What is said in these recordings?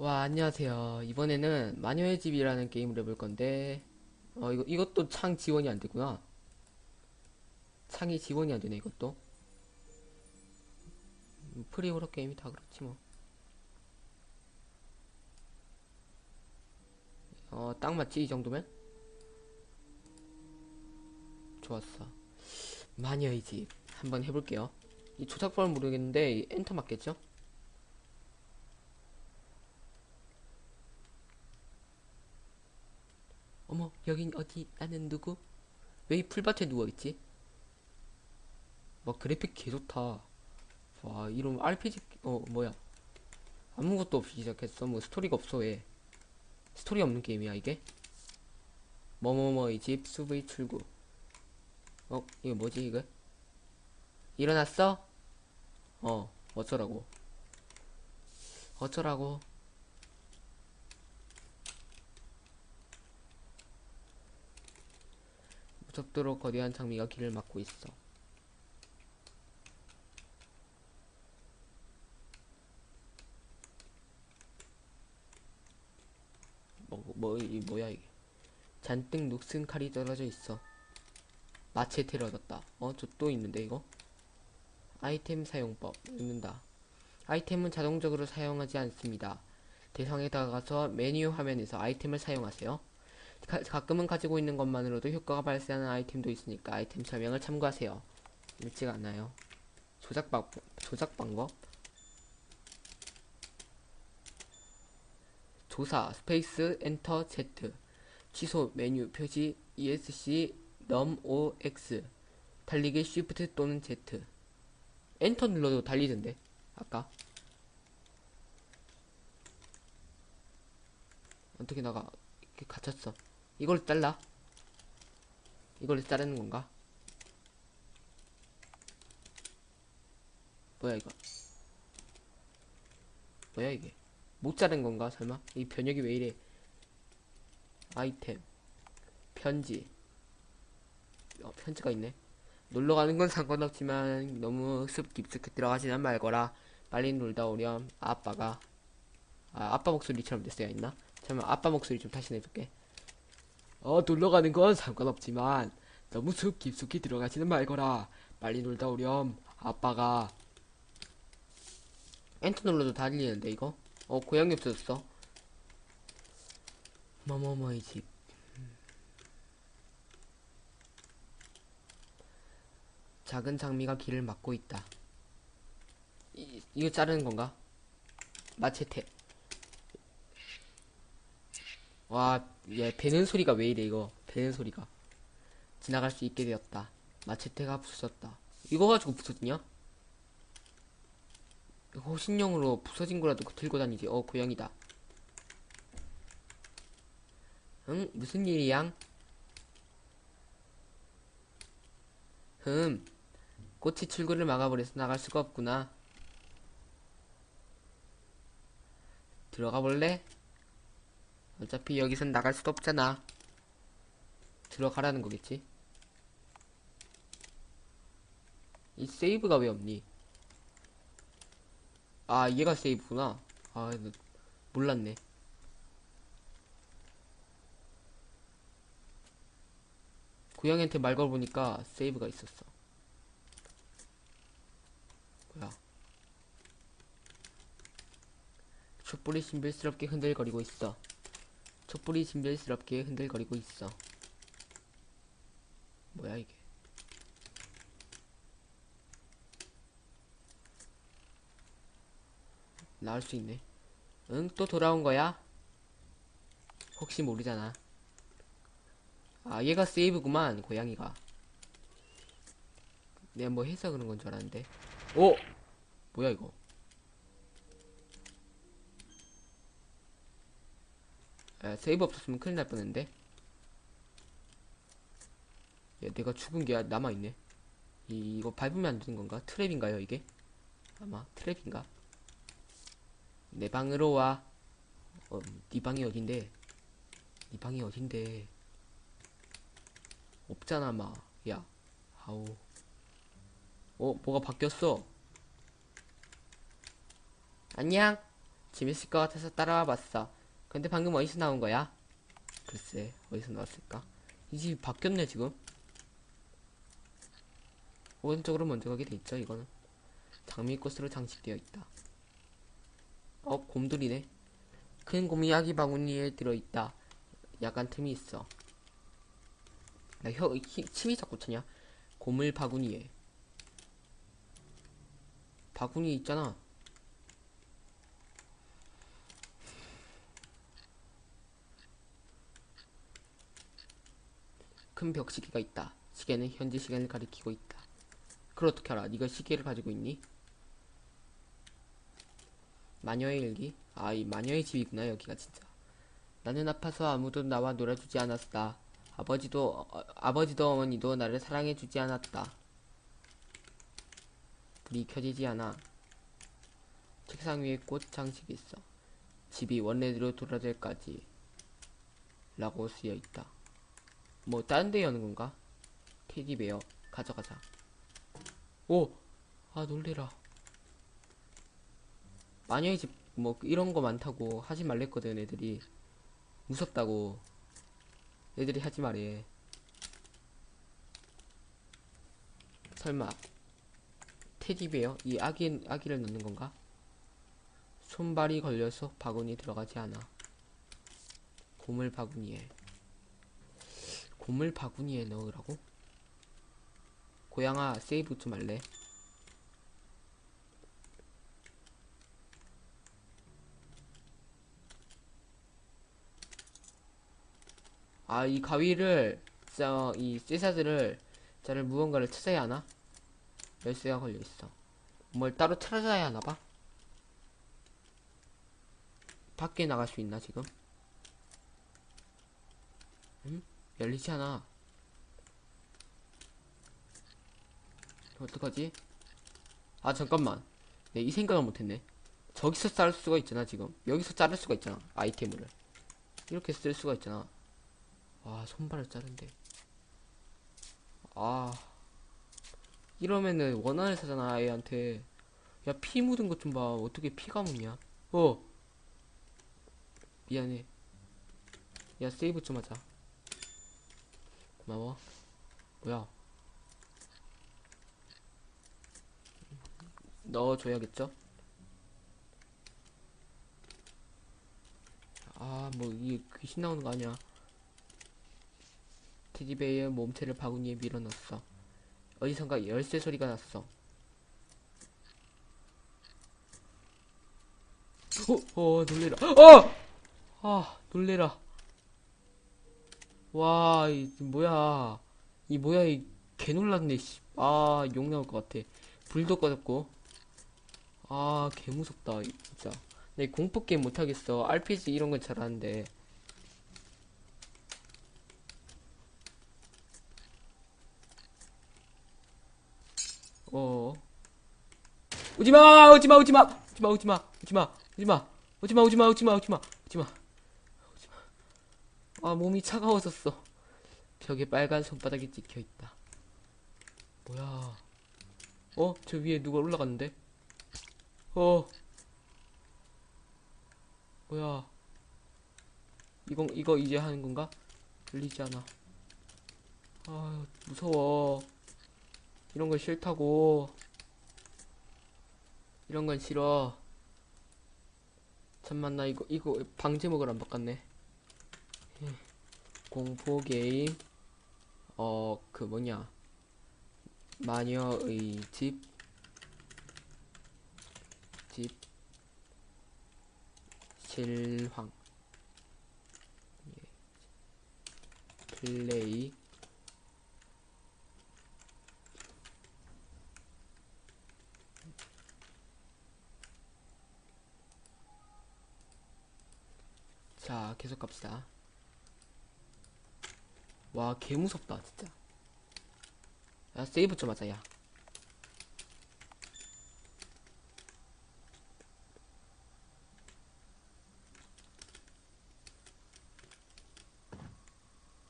와, 안녕하세요. 이번에는 마녀의 집이라는 게임을 해볼 건데, 어, 이거, 이것도 창 지원이 안 되구나. 창이 지원이 안 되네, 이것도. 음, 프리호러 게임이 다 그렇지, 뭐. 어, 딱 맞지, 이 정도면? 좋았어. 마녀의 집. 한번 해볼게요. 이 조작법을 모르겠는데, 이 엔터 맞겠죠? 어머, 여긴 어디? 나는 누구? 왜 이 풀밭에 누워있지? 막 그래픽 개 좋다. 와, 이런 RPG, 어, 뭐야. 아무것도 없이 시작했어. 뭐 스토리가 없어, 왜. 스토리 없는 게임이야, 이게? 뭐뭐뭐의 집, 수브의 출구. 어, 이거 뭐지, 이거? 일어났어? 어, 어쩌라고. 어쩌라고. 무섭도록 거대한 장미가 길을 막고 있어. 뭐, 뭐, 이 뭐야 이게. 잔뜩 녹슨 칼이 떨어져 있어. 마체테를 얻었다. 어, 저 또 있는데 이거? 아이템 사용법 읽는다. 아이템은 자동적으로 사용하지 않습니다. 대상에 다가가서 메뉴 화면에서 아이템을 사용하세요. 가, 가끔은 가지고 있는 것만으로도 효과가 발생하는 아이템도 있으니까 아이템 설명을 참고하세요. 읽지가 않나요? 조작 방 조작 방법? 조사 스페이스 엔터 Z. 취소 메뉴 표시 ESC 넘 O X. 달리기 쉬프트 또는 Z. 엔터 눌러도 달리던데 아까? 어떻게 나가 이렇게 갇혔어 이걸 잘라. 이걸 자르는 건가? 뭐야 이거? 뭐야 이게? 못 자른 건가 설마? 이 변역이 왜 이래? 아이템. 편지. 어, 편지가 있네. 놀러 가는 건 상관없지만 너무 습 깊숙이 들어가지는 말거라. 빨리 놀다 오렴 아빠가. 아 아빠 목소리처럼 됐어야 했나? 잠깐만 아빠 목소리 좀 다시 내줄게 어 놀러 가는 건 상관없지만 너무 숲 깊숙이 들어가지는 말거라 빨리 놀다 오렴 아빠가. 엔터 눌러도 다 들리는데 이거? 어 고양이 없어졌어. 뭐뭐뭐의 집. 작은 장미가 길을 막고 있다. 이, 이거 자르는 건가? 마체테. 와, 얘 배는 소리가 왜 이래 이거 배는 소리가 지나갈 수 있게 되었다 마체테가 부서졌다 이거 가지고 부서지냐? 호신용으로 부서진 거라도 들고 다니지 어 고양이다 응? 무슨 일이양? 흠 꽃이 출구를 막아버려서 나갈 수가 없구나 들어가 볼래? 어차피 여기선 나갈 수도 없잖아. 들어가라는 거겠지? 이 세이브가 왜 없니? 아, 얘가 세이브구나. 아, 나 몰랐네. 고양이한테 말 걸어보니까 세이브가 있었어. 뭐야. 촛불이 신비스럽게 흔들거리고 있어. 촛불이 신비스럽게 흔들거리고 있어. 뭐야 이게? 나올 수 있네. 응, 또 돌아온 거야? 혹시 모르잖아. 아, 얘가 세이브구만, 고양이가. 내가 뭐 해서 그런 건 줄 알았는데. 오! 뭐야, 이거. 아, 세이브 없었으면 큰일 날 뻔했는데. 야, 내가 죽은 게 남아있네. 이, 이거 밟으면 안 되는 건가? 트랩인가요, 이게? 아마 트랩인가? 내 방으로 와. 어, 네 방이 어딘데? 네 방이 어딘데? 없잖아, 마. 야, 아우. 어, 뭐가 바뀌었어? 안녕? 재밌을 것 같아서 따라와 봤어. 근데 방금 어디서 나온 거야? 글쎄, 어디서 나왔을까? 이 집이 바뀌었네, 지금. 오른쪽으로 먼저 가게 돼 있죠, 이거는. 장미꽃으로 장식되어 있다. 어, 곰돌이네. 큰 곰이 아기 바구니에 들어있다. 약간 틈이 있어. 나 혀, 히, 침이 자꾸 차냐? 고물 바구니에. 바구니 있잖아. 큰 벽시계가 있다. 시계는 현재 시간을 가리키고 있다. 그걸 어떻게 알아? 네가 시계를 가지고 있니? 마녀의 일기? 아, 이 마녀의 집이구나, 여기가 진짜. 나는 아파서 아무도 나와 놀아주지 않았다. 아버지도, 어, 아버지도 어머니도 나를 사랑해주지 않았다. 불이 켜지지 않아. 책상 위에 꽃 장식이 있어. 집이 원래대로 돌아갈 때까지. 라고 쓰여 있다. 뭐, 다른 데 여는 건가? 테디베어, 가져가자. 오! 아, 놀래라. 마녀의 집, 뭐, 이런 거 많다고 하지 말랬거든, 애들이. 무섭다고. 애들이 하지 말해. 설마, 테디베어? 이 아기, 아기를 넣는 건가? 손발이 걸려서 바구니 들어가지 않아. 고물 바구니에. 고물 바구니에 넣으라고? 고양아, 세이브 좀 할래? 아, 이 가위를, 저, 이 쇠사들을, 저를 무언가를 찾아야 하나? 열쇠가 걸려있어. 뭘 따로 찾아야 하나봐? 밖에 나갈 수 있나, 지금? 응? 열리지 않아. 어떡하지? 아, 잠깐만. 내 이 생각을 못했네. 저기서 자를 수가 있잖아, 지금. 여기서 자를 수가 있잖아, 아이템을. 이렇게 쓸 수가 있잖아. 와, 손발을 자른대. 아. 이러면은 원한을 사잖아, 애한테. 야, 피 묻은 것 좀 봐. 어떻게 피가 묻냐? 어. 미안해. 야, 세이브 좀 하자. 고마워. 뭐야? 넣어줘야겠죠? 아, 뭐, 이게 귀신 나오는 거 아니야. 테디베이의 몸체를 바구니에 밀어넣었어. 어디선가 열쇠 소리가 났어. 어, 어, 놀래라. 어! 아, 놀래라. 와, 이, 뭐야. 이, 뭐야, 이, 개 놀랐네, 씨. 아, 욕 나올 것 같아. 불도 꺼졌고. 아, 개 무섭다, 이, 진짜. 내 공포 게임 못하겠어. RPG 이런 건 잘하는데. 어. 오지마! 오지마! 오지마! 오지마! 오지마! 오지마! 오지마! 오지마! 오지마! 오지마! 오지마! 오지마! 아, 몸이 차가워졌어. 벽에 빨간 손바닥이 찍혀 있다. 뭐야? 어? 저 위에 누가 올라갔는데? 어. 뭐야? 이건 이거 이제 하는 건가? 들리지 않아. 아, 무서워. 이런 거 싫다고. 이런 건 싫어. 잠만 나 이거 이거 방 제목을 안 바꿨네. 예. 공포 게임 어 그 뭐냐 마녀의 집 집 실황 예. 플레이 자 계속 갑시다 와 개무섭다 진짜 야 세이브 좀 하자 야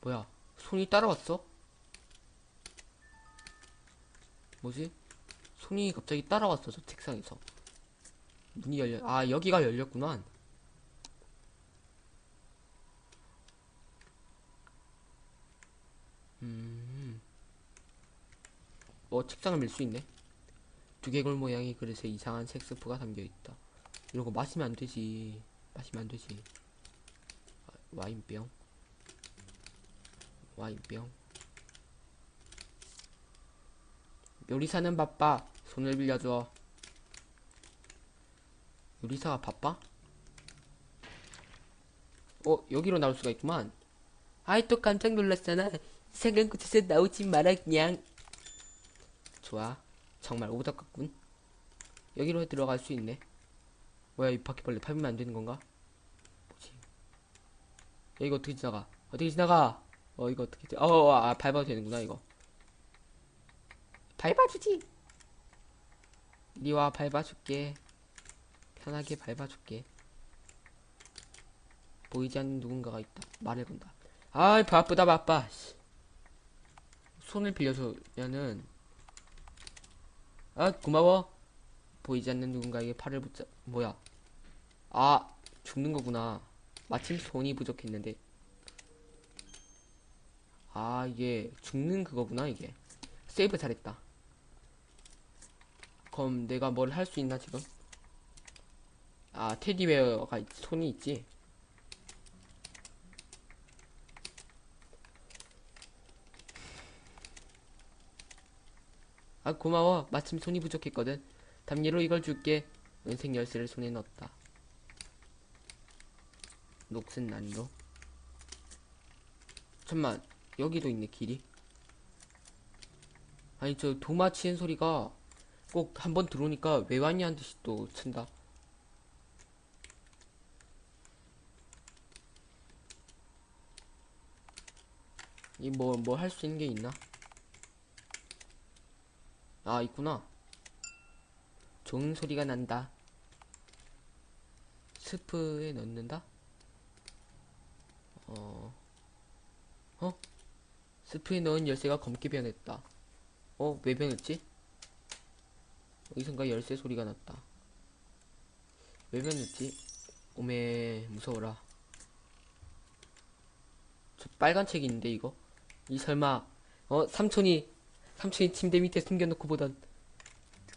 뭐야 손이 따라왔어? 뭐지? 손이 갑자기 따라왔어 저 책상에서 문이 열려 아 여기가 열렸구나 어 책장을 밀 수 있네. 두개골 모양의 그릇에 이상한 색소프가 담겨있다. 이런 거 마시면 안 되지. 마시면 안 되지. 아, 와인병. 와인병. 요리사는 바빠. 손을 빌려줘. 요리사가 바빠? 어 여기로 나올 수가 있구만. 아이 또 깜짝 놀랐잖아. 곳에서 나오지 마라 그냥 좋아 정말 오덕 같군 여기로 들어갈 수 있네 뭐야 이 바퀴벌레 밟으면 안 되는 건가? 뭐지? 야 이거 어떻게 지나가? 어떻게 지나가? 어 이거 어떻게 지- 어, 어, 아 밟아도 되는구나 이거 밟아주지 니와 밟아줄게 편하게 밟아줄게 보이지 않는 누군가가 있다 말을 건다 아이 바쁘다 바빠 씨. 손을 빌려주면은 아 고마워. 보이지 않는 누군가에게 팔을 붙잡 뭐야? 아 죽는 거구나. 마침 손이 부족했는데. 아 이게 죽는 그거구나 이게. 세이브 잘했다. 그럼 내가 뭘 할 수 있나 지금? 아 테디베어가 있- 손이 있지 아 고마워. 마침 손이 부족했거든. 담요로 이걸 줄게. 은색 열쇠를 손에 넣었다. 녹슨 난로. 잠만 여기도 있네 길이. 아니 저 도마 치는 소리가 꼭 한 번 들어오니까 왜 왔냐 한 듯이 또 친다. 이 뭐 뭐 할 수 있는 게 있나? 아 있구나 좋은 소리가 난다 스프에 넣는다? 어... 어? 스프에 넣은 열쇠가 검게 변했다 어? 왜 변했지? 어디선가 열쇠 소리가 났다 왜 변했지? 오메 무서워라 저 빨간 책이 있는데 이거? 이 설마 어? 삼촌이 삼촌이 침대 밑에 숨겨놓고 보던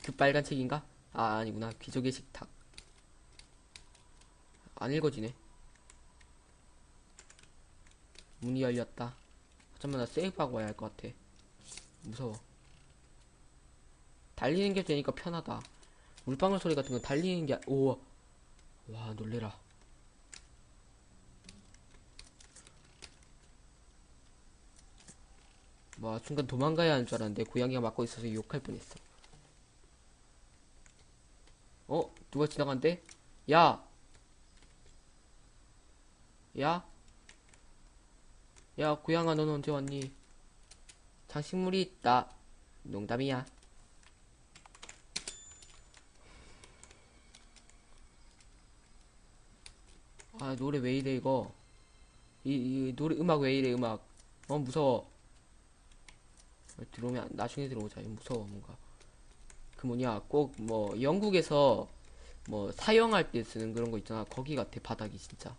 그 빨간 책인가? 아 아니구나. 귀족의 식탁. 안 읽어지네. 문이 열렸다. 잠깐만 나 세이브하고 와야 할 것 같아. 무서워. 달리는 게 되니까 편하다. 물방울 소리 같은 건 달리는 게 오. 와 놀래라 와 순간 도망가야 하는 줄 알았는데 고양이가 막고 있어서 욕할 뻔했어 어? 누가 지나간대? 야! 야? 야 고양아 넌 언제 왔니? 장식물이 있다 농담이야 아 노래 왜 이래 이거 이, 이 노래 음악 왜 이래 음악 어 무서워 들어오면 안- 나중에 들어오자. 무서워 뭔가. 그 뭐냐 꼭 뭐 영국에서 뭐 사용할 때 쓰는 그런 거 있잖아. 거기 같아 바닥이 진짜.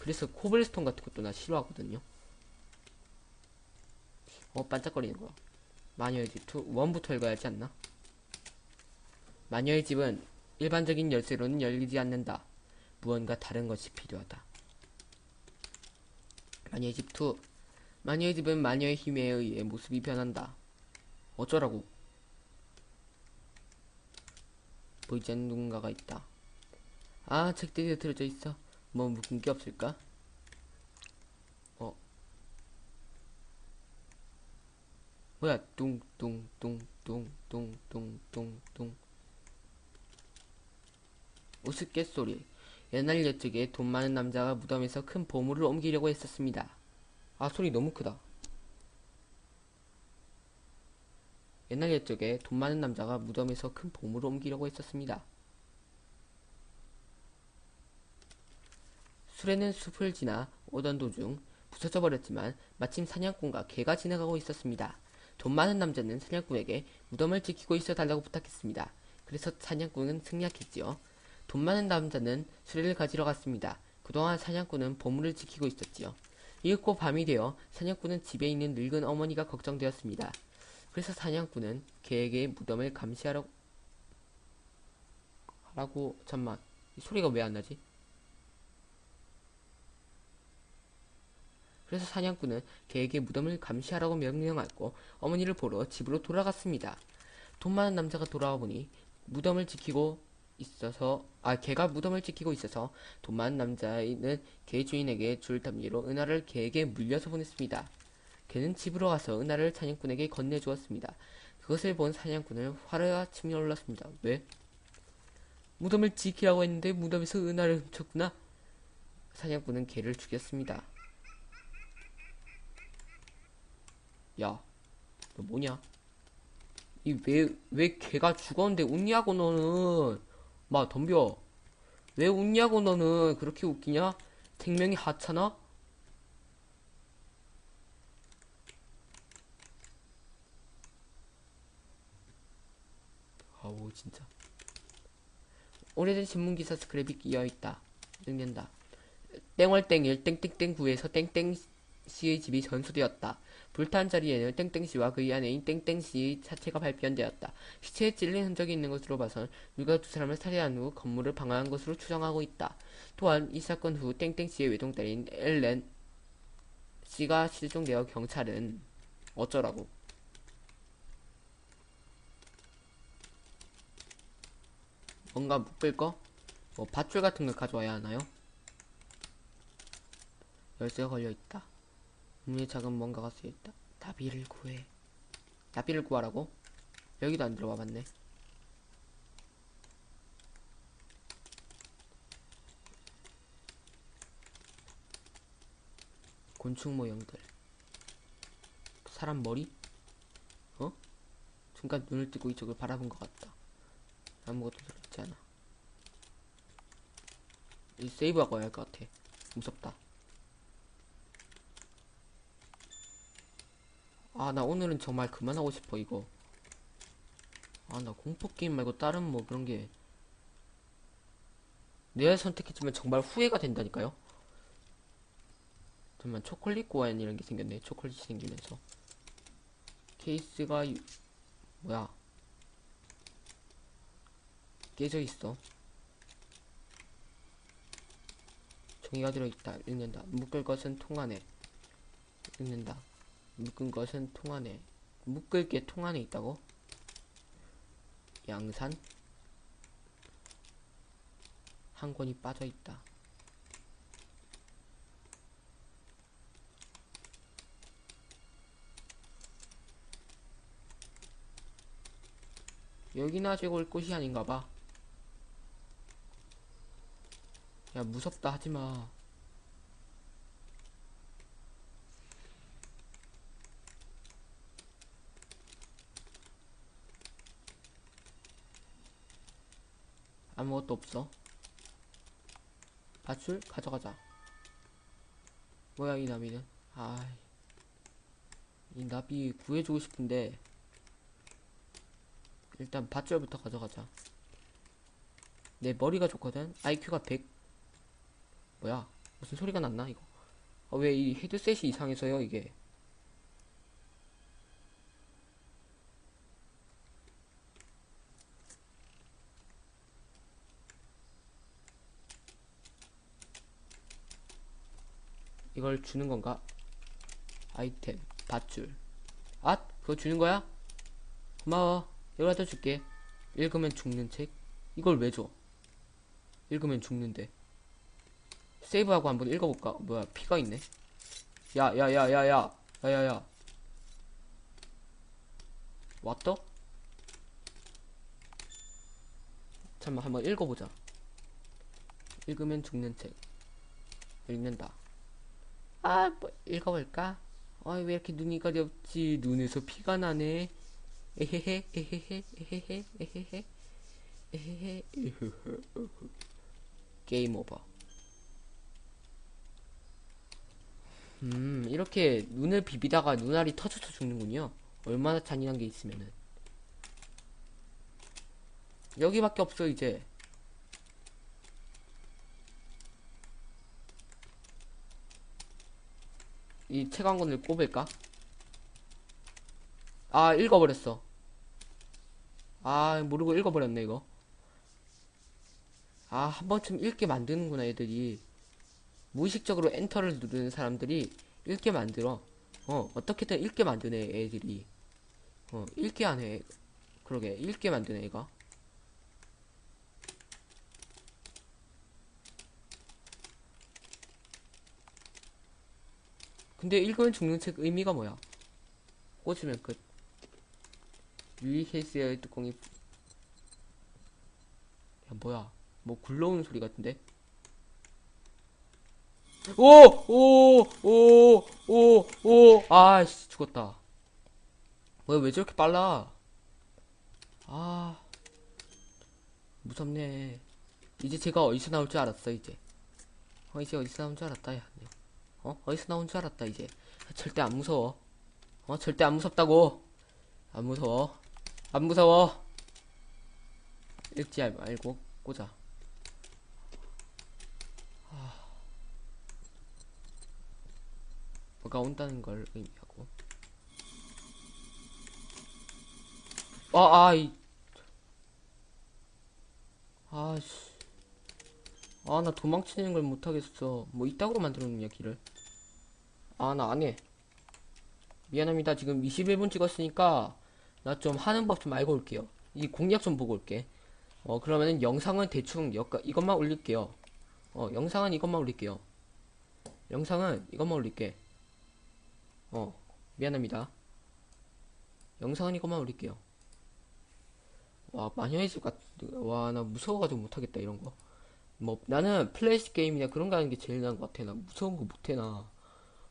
그래서 코블스톤 같은 것도 나 싫어하거든요. 어 반짝거리는 거 마녀의 집 2, 1부터 읽어야지 않나? 마녀의 집은 일반적인 열쇠로는 열리지 않는다. 무언가 다른 것이 필요하다. 마녀의 집 2. 마녀의 집은 마녀의 힘에 의해 모습이 변한다. 어쩌라고? 보이지 않는 누군가가 있다. 아, 책들이 들어져 있어. 뭐 묶은 게 없을까? 어. 뭐야? 뚱뚱뚱뚱뚱뚱뚱뚱. 우스갯소리. 옛날 옛적에 돈 많은 남자가 무덤에서 큰 보물을 옮기려고 했었습니다. 아, 소리 너무 크다. 옛날 옛적에 돈 많은 남자가 무덤에서 큰 보물을 옮기려고 했었습니다. 수레는 숲을 지나 오던 도중 부서져 버렸지만 마침 사냥꾼과 개가 지나가고 있었습니다. 돈 많은 남자는 사냥꾼에게 무덤을 지키고 있어 달라고 부탁했습니다. 그래서 사냥꾼은 승리했지요. 돈 많은 남자는 수레를 가지러 갔습니다. 그동안 사냥꾼은 보물을 지키고 있었지요. 이윽고 밤이 되어 사냥꾼은 집에 있는 늙은 어머니가 걱정되었습니다. 그래서 사냥꾼은 개에게 무덤을 감시하라고 하라고 잠만 이 소리가 왜 안 나지? 그래서 사냥꾼은 개에게 무덤을 감시하라고 명령하고 어머니를 보러 집으로 돌아갔습니다. 돈 많은 남자가 돌아와 보니 무덤을 지키고 있어서 아 개가 무덤을 지키고 있어서 돈 많은 남자는 개 주인에게 줄 담비로 은하를 개에게 물려서 보냈습니다. 개는 집으로 가서 은하를 사냥꾼에게 건네주었습니다. 그것을 본 사냥꾼은 화가 치밀어 올랐습니다. 왜? 무덤을 지키라고 했는데 무덤에서 은하를 훔쳤구나. 사냥꾼은 개를 죽였습니다. 야, 너 뭐냐? 이 왜 왜 개가 죽었는데 웃냐고 너는? 마 덤벼. 왜 웃냐고 너는 그렇게 웃기냐? 생명이 하찮아? 아우 진짜. 오래된 신문기사 스크랩이 끼어있다. 읽는다. 땡월땡 일 땡땡땡구에서 땡땡 씨의 집이 전수되었다. 불탄 자리에는 땡땡씨와 그의 아내인 땡땡씨의 사체가 발견되었다. 시체에 찔린 흔적이 있는 것으로 봐선 누가 두 사람을 살해한 후 건물을 방어한 것으로 추정하고 있다. 또한 이 사건 후 땡땡씨의 외동딸인 엘렌 씨가 실종되어 경찰은 어쩌라고? 뭔가 묶을 거? 뭐 밧줄 같은 걸 가져와야 하나요? 열쇠가 걸려있다. 문에 작은 뭔가가 쓰여있다. 나비를 구해. 나비를 구하라고? 여기도 안 들어와 봤네. 곤충 모형들. 사람 머리? 어? 순간 눈을 뜨고 이쪽을 바라본 것 같다. 아무것도 들어있지 않아. 이 세이브하고 와야 할 것 같아. 무섭다. 아, 나 오늘은 정말 그만하고 싶어, 이거. 아, 나 공포게임 말고 다른 뭐 그런 게. 내가 선택했지만 정말 후회가 된다니까요? 잠깐만, 초콜릿 고안 이런 게 생겼네. 초콜릿이 생기면서. 케이스가, 유- 뭐야. 깨져 있어. 종이가 들어있다. 읽는다. 묶을 것은 통 안에. 읽는다. 묶은 것은 통 안에. 묶을 게 통 안에 있다고? 양산? 한 권이 빠져 있다. 여기나 아직 올 곳이 아닌가 봐. 야, 무섭다 하지 마. 아무것도 없어. 밧줄 가져가자. 뭐야 이 나비는? 아이, 이 나비 구해주고 싶은데 일단 밧줄부터 가져가자. 내 머리가 좋거든. IQ가 100. 뭐야? 무슨 소리가 났나 이거? 아, 왜 이 헤드셋이 이상해서요 이게? 이걸 주는 건가? 아이템, 밧줄. 아, 그거 주는 거야? 고마워. 이거 갖다 줄게. 읽으면 죽는 책? 이걸 왜 줘? 읽으면 죽는데. 세이브하고 한번 읽어볼까? 뭐야, 피가 있네. 야, 야, 야, 야, 야. 야, 야, 야. 왔더? 잠깐만, 한번 읽어보자. 읽으면 죽는 책. 읽는다. 아, 뭐, 읽어볼까? 아, 왜 이렇게 눈이 가렵지? 눈에서 피가 나네. 에헤헤, 에헤헤, 에헤헤, 에헤헤, 에헤헤. 게임 오버. 음, 이렇게 눈을 비비다가 눈알이 터져서 죽는군요. 얼마나 잔인한 게 있으면은. 여기밖에 없어, 이제. 이 책 한 권을 꼽을까? 아, 읽어버렸어. 아, 모르고 읽어버렸네, 이거. 아, 한 번쯤 읽게 만드는구나, 애들이. 무의식적으로 엔터를 누르는 사람들이 읽게 만들어. 어, 어떻게든 읽게 만드네, 애들이. 어, 읽게 하네. 그러게, 읽게 만드네, 얘가. 근데 읽으면 죽는 책 의미가 뭐야? 꽂으면 끝. 릴리 케이스의 뚜껑이. 야, 뭐야. 뭐 굴러오는 소리 같은데? 오! 오! 오! 오! 오! 아씨, 죽었다. 뭐야, 왜 저렇게 빨라? 아. 무섭네. 이제 제가 어디서 나올 줄 알았어, 이제. 어, 이제 어디서 나온 줄 알았다, 야. 네. 어? 어디서 나온 줄 알았다, 이제. 절대 안 무서워. 어? 절대 안 무섭다고. 안 무서워. 안 무서워. 읽지 말고 꽂아. 아. 뭐가 온다는 걸 의미하고. 아, 아, 이. 아씨. 아, 나 도망치는 걸 못하겠어. 뭐 이따구로 만들어놓냐, 길을. 아, 나 안 해. 미안합니다. 지금 21분 찍었으니까 나 좀 하는 법 좀 알고 올게요. 이 공략 좀 보고 올게. 어, 그러면은 영상은 대충 여까, 이것만 올릴게요. 어, 영상은 이것만 올릴게요. 영상은 이것만 올릴게. 어, 미안합니다. 영상은 이것만 올릴게요. 와, 마녀의 집 같, 와, 나 무서워가지고 못하겠다, 이런 거. 뭐, 나는 플래시 게임이나 그런 거 하는 게 제일 나은 것 같아. 나 무서운 거 못해, 나.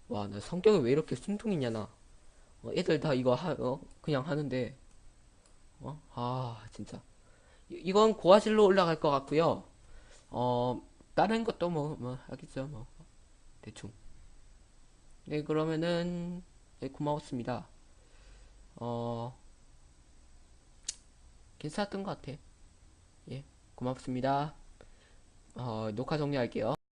와, 나 성격이 왜 이렇게 순둥이냐, 나. 어, 애들 다 이거 하, 어, 그냥 하는데, 어, 아, 진짜. 이- 이건 고화질로 올라갈 것 같고요. 어, 다른 것도 뭐, 뭐, 하겠죠, 뭐. 대충. 네, 그러면은, 네, 고마웠습니다. 어, 괜찮았던 것 같아. 예, 고맙습니다. 어, 녹화 정리할게요.